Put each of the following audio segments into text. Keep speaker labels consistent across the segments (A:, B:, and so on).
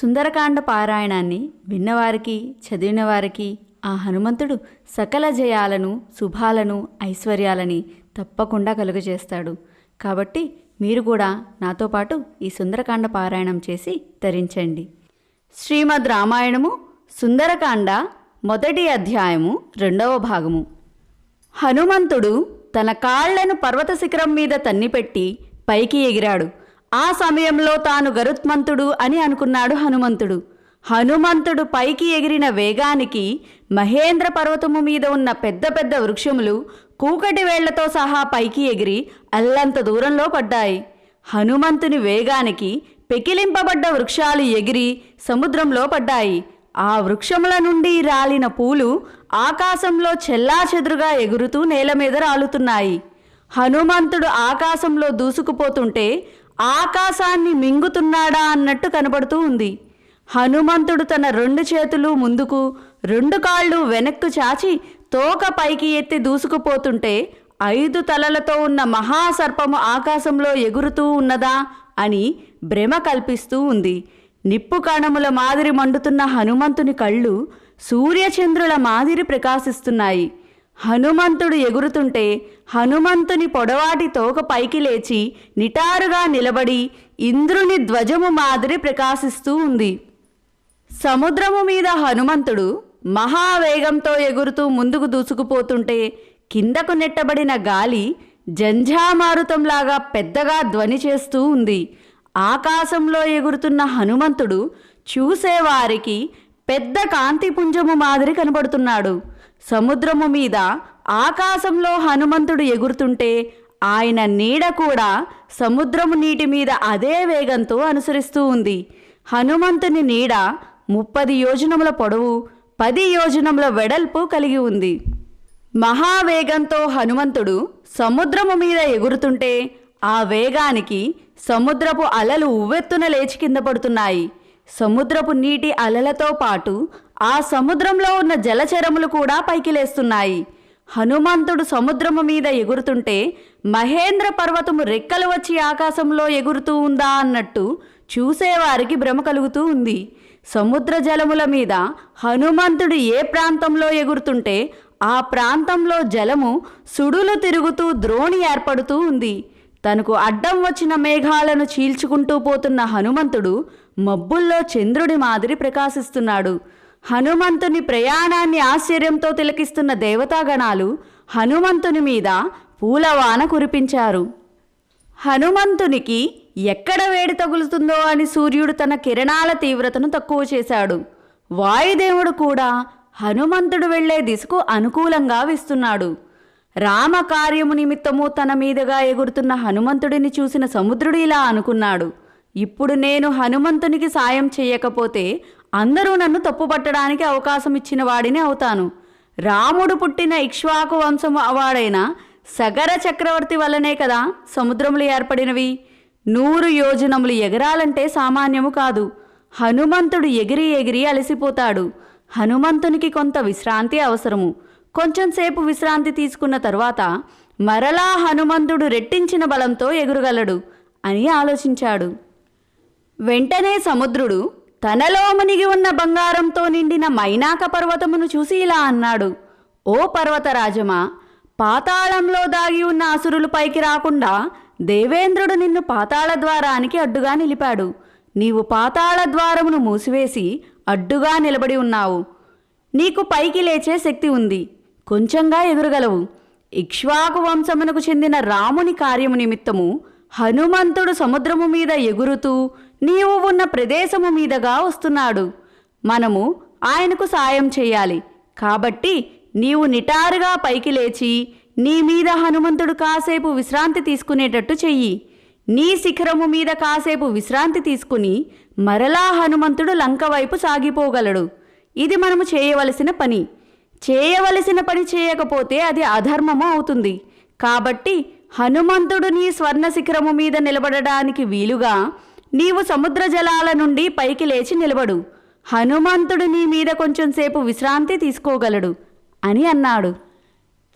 A: సుందరకాండ పారాయణాన్ని విన్నవారికి చదివిన వారికి ఆ హనుమంతుడు సకల జయాలను శుభాలను ఐశ్వర్యాలని తప్పకుండా కలుగజేస్తాడు. కాబట్టి మీరు కూడా నాతో పాటు ఈ సుందరకాండ పారాయణం చేసి తరించండి. శ్రీమద్ రామాయణము సుందరకాండ మొదటి అధ్యాయము రెండవ భాగము. హనుమంతుడు తన కాళ్ళను పర్వత శిఖరం మీద తన్నిపెట్టి పైకి ఎగిరాడు. ఆ సమయంలో తాను గరుత్మంతుడు అని అనుకున్నాడు హనుమంతుడు. హనుమంతుడు పైకి ఎగిరిన వేగానికి మహేంద్ర పర్వతము మీద ఉన్న పెద్ద పెద్ద వృక్షములు కూకటి వేళ్ళతో సహా పైకి ఎగిరి అల్లంత దూరంలో పడ్డాయి. హనుమంతుని వేగానికి పెకిలింపబడ్డ వృక్షాలు ఎగిరి సముద్రంలో పడ్డాయి. ఆ వృక్షముల నుండి రాలిన పూలు ఆకాశంలో చెల్లాచెదురుగా ఎగురుతూ నేల మీద రాలుతున్నాయి. హనుమంతుడు ఆకాశంలో దూసుకుపోతుంటే ఆకాశాన్ని మింగుతున్నాడా అన్నట్టు కనబడుతూ ఉంది. హనుమంతుడు తన రెండు చేతులు ముందుకు రెండు కాళ్ళు వెనక్కు చాచి తోక పైకి ఎత్తి దూసుకుపోతుంటే ఐదు తలలతో ఉన్న మహాసర్పము ఆకాశంలో ఎగురుతూ ఉన్నదా అని భ్రమ కల్పిస్తూ ఉంది. నిప్పు కణముల మాదిరి మండుతున్న హనుమంతుని కళ్ళు సూర్యచంద్రుల మాదిరి ప్రకాశిస్తున్నాయి. హనుమంతుడు ఎగురుతుంటే హనుమంతుని పొడవాటి తోక పైకి లేచి నిటారుగా నిలబడి ఇంద్రుని ధ్వజము మాదిరి ప్రకాశిస్తూ ఉంది. సముద్రము మీద హనుమంతుడు మహావేగంతో ఎగురుతూ ముందుకు దూసుకుపోతుంటే కిందకు నెట్టబడిన గాలి జంఝామారుతంలాగా పెద్దగా ధ్వని చేస్తూ ఉంది. ఆకాశంలో ఎగురుతున్న హనుమంతుడు చూసేవారికి పెద్ద కాంతిపుంజము మాదిరి కనబడుతున్నాడు. సముద్రము మీద ఆకాశంలో హనుమంతుడు ఎగురుతుంటే ఆయన నీడ కూడా సముద్రము నీటి మీద అదే వేగంతో అనుసరిస్తూ ఉంది. హనుమంతుని నీడ ముప్పది యోజనముల పొడవు పది యోజనముల వెడల్పు కలిగి ఉంది. మహావేగంతో హనుమంతుడు సముద్రము మీద ఎగురుతుంటే ఆ వేగానికి సముద్రపు అలలు ఉవ్వెత్తున లేచి కింద పడుతున్నాయి. సముద్రపు నీటి అలలతో పాటు ఆ సముద్రంలో ఉన్న జలచరములు కూడా పైకి లేస్తున్నాయి హనుమంతుడు సముద్రము మీద ఎగురుతుంటే మహేంద్ర పర్వతము రెక్కలు వచ్చి ఆకాశంలో ఎగురుతూ ఉందా అన్నట్టు చూసేవారికి భ్రమ కలుగుతూ ఉంది. సముద్ర జలముల మీద హనుమంతుడు ఏ ప్రాంతంలో ఎగురుతుంటే ఆ ప్రాంతంలో జలము సుడులు తిరుగుతూ ద్రోణి ఏర్పడుతూ ఉంది. తనకు అడ్డం వచ్చిన మేఘాలను చీల్చుకుంటూ పోతున్న హనుమంతుడు మబ్బుల్లో చంద్రుడి మాదిరి ప్రకాశిస్తున్నాడు. హనుమంతుని ప్రయాణాన్ని ఆశ్చర్యంతో తిలకిస్తున్న దేవతాగణాలు హనుమంతుని మీద పూలవాన కురిపించారు. హనుమంతునికి ఎక్కడ వేడి తగులుతుందో అని సూర్యుడు తన కిరణాల తీవ్రతను తక్కువ చేశాడు. వాయుదేవుడు కూడా హనుమంతుడు వెళ్ళే దిశకు అనుకూలంగా విస్తున్నాడు. రామ కార్యము నిమిత్తము తన మీదుగా ఎగురుతున్న హనుమంతుడిని చూసిన సముద్రుడు ఇలా అనుకున్నాడు. ఇప్పుడు నేను హనుమంతునికి సాయం చేయకపోతే అందరూ నన్ను తప్పుపట్టడానికి అవకాశం ఇచ్చిన వాడిని అవుతాను. రాముడు పుట్టిన ఇక్ష్వాకు వంశము అవాడైన సగర చక్రవర్తి వల్లనే కదా సముద్రములు ఏర్పడినవి. నూరు యోజనములు ఎగరాలంటే సామాన్యము కాదు. హనుమంతుడు ఎగిరి ఎగిరి అలసిపోతాడు. హనుమంతునికి కొంత విశ్రాంతి అవసరము. కొంచెంసేపు విశ్రాంతి తీసుకున్న తరువాత మరలా హనుమంతుడు రెట్టించిన బలంతో ఎగురగలడు అని ఆలోచించాడు. వెంటనే సముద్రుడు తనలో మునిగి ఉన్న బంగారంతో నిండిన మైనాక పర్వతమును చూసి ఇలా అన్నాడు. ఓ పర్వతరాజమా పాతాళంలో దాగి ఉన్న అసురులు పైకి రాకుండా దేవేంద్రుడు నిన్ను పాతాళ ద్వారానికి అడ్డుగా నిలిపాడు. నీవు పాతాళ ద్వారమును మూసివేసి అడ్డుగా నిలబడి ఉన్నావు. నీకు పైకి లేచే శక్తి ఉంది. కొంచెంగా ఎదురగలవు. ఇక్ష్వాకు వంశమునకు చెందిన రాముని కార్యము నిమిత్తము హనుమంతుడు సముద్రము మీద ఎగురుతూ నీవు ఉన్న ప్రదేశము మీదగా వస్తున్నాడు. మనము ఆయనకు సాయం చేయాలి. కాబట్టి నీవు నిటారుగా పైకి లేచి నీ మీద హనుమంతుడు కాసేపు విశ్రాంతి తీసుకునేటట్టు చెయ్యి. నీ శిఖరము మీద కాసేపు విశ్రాంతి తీసుకుని మరలా హనుమంతుడు లంక వైపు సాగిపోగలడు. ఇది మనము చేయవలసిన పని. చేయవలసిన పని చేయకపోతే అది అధర్మము అవుతుంది. కాబట్టి హనుమంతుడు నీ స్వర్ణ శిఖరము మీద నిలబడడానికి వీలుగా నీవు సముద్ర జలాల నుండి పైకి లేచి నిలబడు. హనుమంతుడు నీ మీద కొంచెం సేపు విశ్రాంతి తీసుకోగలడు అని అన్నాడు.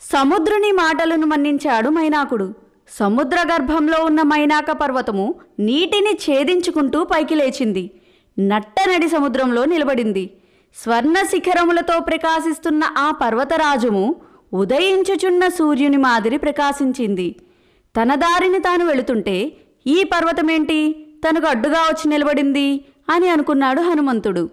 A: సముద్రుని మాటలను మన్నించాడు మైనాకుడు. సముద్ర గర్భంలో ఉన్న మైనాక పర్వతము నీటిని ఛేదించుకుంటూ పైకి లేచింది. నట్టనడి సముద్రంలో నిలబడింది. స్వర్ణ శిఖరములతో ప్రకాశిస్తున్న ఆ పర్వతరాజము ఉదయించుచున్న సూర్యుని మాదిరి ప్రకాశించింది. తన దారిని తాను వెళుతుంటే ఈ పర్వతమేంటి? తనకు అడ్డుగా వచ్చి నిలబడింది అని అనుకున్నాడు హనుమంతుడు.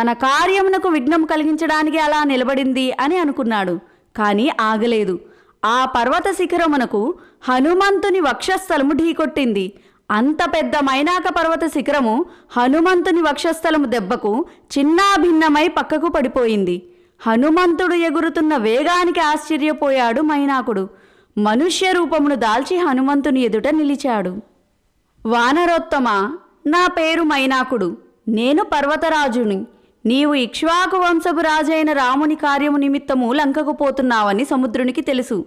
A: తన కార్యమునకు విఘ్నం కలిగించడానికి అలా నిలబడింది అని అనుకున్నాడు కానీ ఆగలేదు. ఆ పర్వత శిఖరమునకు హనుమంతుని వక్షస్థలము ఢీకొట్టింది. అంత పెద్ద మైనాక పర్వత శిఖరము హనుమంతుని వక్షస్థలము దెబ్బకు చిన్నాభిన్నమై పక్కకు పడిపోయింది. హనుమంతుడు ఎగురుతున్న వేగానికి ఆశ్చర్యపోయాడు మైనాకుడు. మనుష్య రూపమును దాల్చి హనుమంతుని ఎదుట నిలిచాడు. వానరోత్తమ? నా పేరు మైనాకుడు. నేను పర్వతరాజుని. నీవు ఇక్ష్వాకు వంశపు రాజైన రాముని కార్యము నిమిత్తము లంకకు పోతున్నావని సముద్రునికి తెలుసు.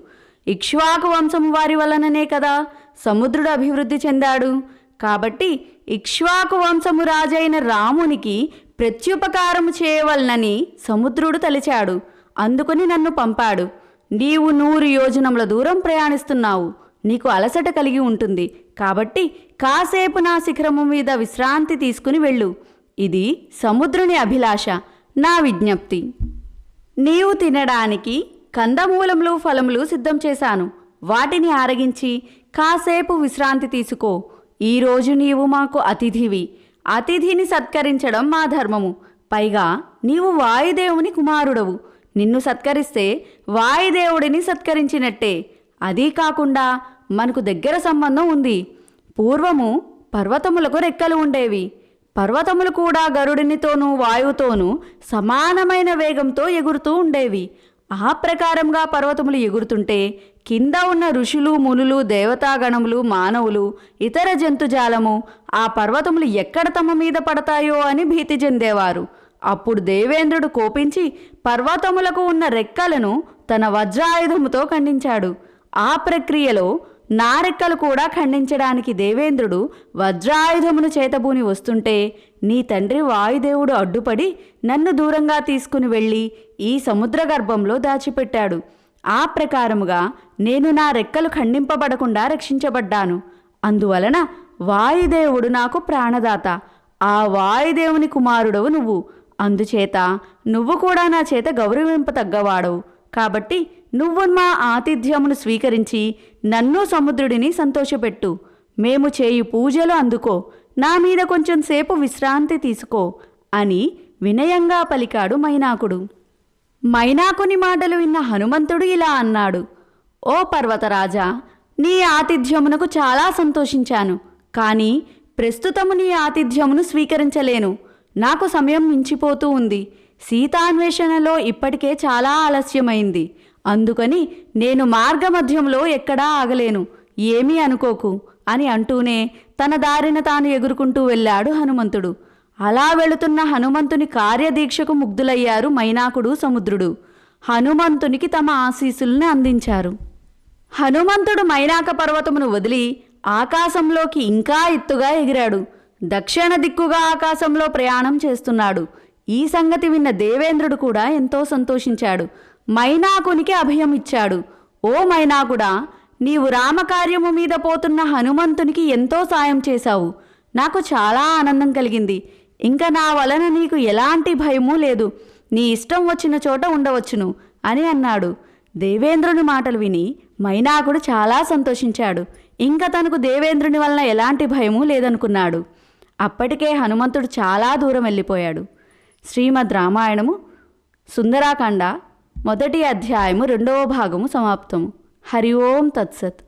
A: ఇక్ష్వాకు వంశము వారి వలననే కదా సముద్రుడు అభివృద్ధి చెందాడు. కాబట్టి ఇక్ష్వాకు వంశము రాజైన రామునికి ప్రత్యుపకారము చేయవలనని సముద్రుడు తలిచాడు. అందుకుని నన్ను పంపాడు. నీవు నూరు యోజనముల దూరం ప్రయాణిస్తున్నావు. నీకు అలసట కలిగి ఉంటుంది. కాబట్టి కాసేపు నా శిఖరము మీద విశ్రాంతి తీసుకుని వెళ్ళు. ఇది సముద్రుని అభిలాష నా విజ్ఞప్తి. నీవు తినడానికి కందమూలములు ఫలములు సిద్ధం చేశాను. వాటిని ఆరగించి కాసేపు విశ్రాంతి తీసుకో. ఈరోజు నీవు మాకు అతిథివి. అతిథిని సత్కరించడం మా ధర్మము. పైగా నీవు వాయుదేవుని కుమారుడవు. నిన్ను సత్కరిస్తే వాయుదేవుడిని సత్కరించినట్టే. అదీ కాకుండా మనకు దగ్గర సంబంధం ఉంది. పూర్వము పర్వతములకు రెక్కలు ఉండేవి. పర్వతములు కూడా గరుడినితోనూ వాయువుతోనూ సమానమైన వేగంతో ఎగురుతూ ఉండేవి. ఆ ప్రకారంగా పర్వతములు ఎగురుతుంటే కింద ఉన్న ఋషులు మునులు దేవతాగణములు మానవులు ఇతర జంతుజాలము ఆ పర్వతములు ఎక్కడ తమ మీద పడతాయో అని భీతి చెందేవారు. అప్పుడు దేవేంద్రుడు కోపించి పర్వతములకు ఉన్న రెక్కలను తన వజ్రాయుధముతో ఖండించాడు. ఆ ప్రక్రియలో నా రెక్కలు కూడా ఖండించడానికి దేవేంద్రుడు వజ్రాయుధమును చేతబూని వస్తుంటే నీ తండ్రి వాయుదేవుడు అడ్డుపడి నన్ను దూరంగా తీసుకుని వెళ్ళి ఈ సముద్ర గర్భంలో దాచిపెట్టాడు. ఆ ప్రకారముగా నేను నా రెక్కలు ఖండింపబడకుండా రక్షించబడ్డాను. అందువలన వాయుదేవుడు నాకు ప్రాణదాత. ఆ వాయుదేవుని కుమారుడవు నువ్వు. అందుచేత నువ్వు కూడా నా చేత గౌరవింపతగ్గవాడవు కాబట్టి నువ్వు మా ఆతిథ్యమును స్వీకరించి నన్ను సముద్రుడిని సంతోషపెట్టు. మేము చేయు పూజలు అందుకో. నా మీద కొంచెం సేపు విశ్రాంతి తీసుకో అని వినయంగా పలికాడు మైనాకుడు. మైనాకుని మాటలు విన్న హనుమంతుడు ఇలా అన్నాడు. ఓ పర్వతరాజా నీ ఆతిథ్యమునకు చాలా సంతోషించాను. కానీ ప్రస్తుతము నీ ఆతిథ్యమును స్వీకరించలేను. నాకు సమయం మించిపోతూ ఉంది. సీతాన్వేషణలో ఇప్పటికే చాలా ఆలస్యమైంది. అందుకని నేను మార్గమధ్యంలో ఎక్కడా ఆగలేను. ఏమీ అనుకోకు అని అంటూనే తన దారిన తాను ఎగురుకుంటూ వెళ్ళాడు హనుమంతుడు. అలా వెళుతున్న హనుమంతుని కార్యదీక్షకు ముగ్ధులయ్యారు మైనాకుడు సముద్రుడు. హనుమంతునికి తమ ఆశీస్సుల్ని అందించారు. హనుమంతుడు మైనాక పర్వతమును వదిలి ఆకాశంలోకి ఇంకా ఎత్తుగా ఎగిరాడు. దక్షిణ దిక్కుగా ఆకాశంలో ప్రయాణం చేస్తున్నాడు. ఈ సంగతి విన్న దేవేంద్రుడు కూడా ఎంతో సంతోషించాడు. మైనాకునికి అభయం ఇచ్చాడు. ఓ మైనాకుడా నీవు రామకార్యము మీద పోతున్న హనుమంతునికి ఎంతో సాయం చేశావు. నాకు చాలా ఆనందం కలిగింది. ఇంకా నా వలన నీకు ఎలాంటి భయమూ లేదు. నీ ఇష్టం వచ్చిన చోట ఉండవచ్చును అని అన్నాడు. దేవేంద్రుని మాటలు విని మైనాకుడు చాలా సంతోషించాడు. ఇంకా తనకు దేవేంద్రుని వలన ఎలాంటి భయమూ లేదనుకున్నాడు. అప్పటికే హనుమంతుడు చాలా దూరం వెళ్ళిపోయాడు. శ్రీమద్ రామాయణము సుందరాకాండ మొదటి అధ్యాయము రెండవ భాగము సమాప్తము. హరి ఓం తత్సత్.